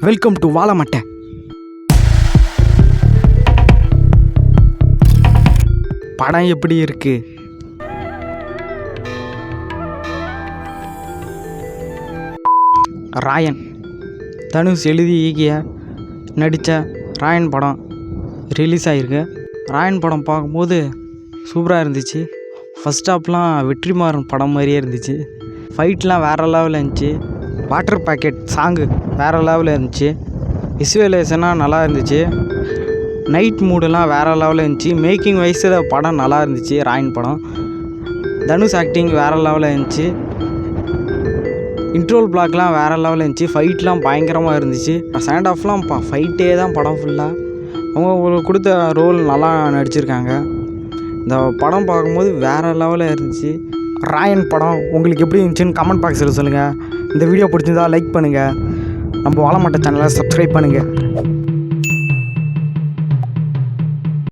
Welcome to வாழமட்டை படம் எப்படி இருக்கு? ராயன். தனுஷ் எழுதி இயக்கிய நடித்த ராயன் படம் ரிலீஸ் ஆகிருக்கு ராயன் படம் பார்க்கும்போது சூப்பராக இருந்துச்சு. ஃபஸ்ட் ஹாப்லாம் வெற்றிமாறன் படம் மாதிரியே இருந்துச்சு. ஃபைட்லாம் வேறு லெவலில் இருந்துச்சு. வாட்டர் பேக்கெட் சாங்கு வேறு லெவலில் இருந்துச்சு. விசுவலேஷனாக நல்லா இருந்துச்சு. நைட் மூடெல்லாம் வேறு லெவலில் இருந்துச்சு. மேக்கிங் வைஸில் படம் நல்லா இருந்துச்சு ராயன் படம். தனுஷ் ஆக்டிங் வேறு லெவலில் இருந்துச்சு. இன்ட்ரோல் பிளாக்லாம் வேறு லெவலில் இருந்துச்சு. ஃபைட்லாம் பயங்கரமாக இருந்துச்சு. சேண்ட் ஆஃப்லாம் பா ஃபைட்டே தான் படம் ஃபுல்லாக அவங்க அவங்களுக்கு கொடுத்த ரோல் நல்லா நடிச்சிருக்காங்க. இந்த படம் பார்க்கும்போது வேறு லெவலில் இருந்துச்சு. ராயன் படம் உங்களுக்கு எப்படி இருந்துச்சுன்னு கமெண்ட் பாக்ஸில் சொல்லுங்கள் இந்த வீடியோ பிடிச்சிருந்தா லைக் பண்ணுங்கள் நம்ம வாழமாட்ட சேனலை சப்ஸ்கிரைப் பண்ணுங்கள்